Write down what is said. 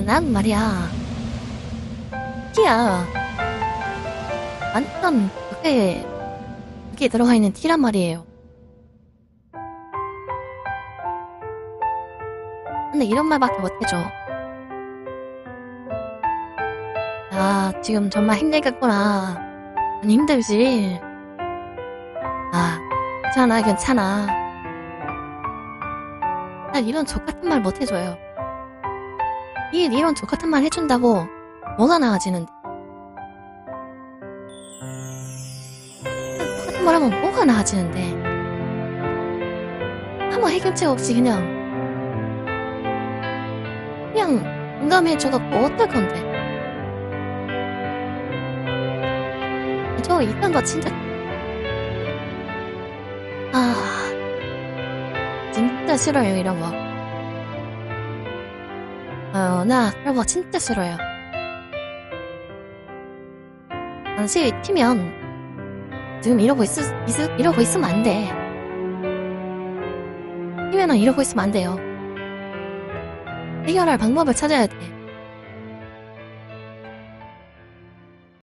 난 말이야. 티야. 완전 그게 그게 들어가 있는 티란 말이에요. 근데 이런 말밖에 못해줘. 아, 지금 정말 힘들겠구나. 많이 힘들지? 아, 괜찮아, 괜찮아. 난 이런 족 같은 말 못해줘요. 이 이런 족 같은 말 해준다고 뭐가 나아지는데? 똑같은 말 하면 뭐가 나아지는데? 아무 해결책 없이 그냥 그냥 공감해줘갖고 어떨 건데? 저 이딴 거 진짜 아 진짜 싫어요 이런 거. 어, 나거 진짜 싫어요. 당시 튀면 지금 이러고 있, 있, 이러고 있으면 안 돼. 튀면은 이러고 있으면 안 돼요. 해결할 방법을 찾아야 돼.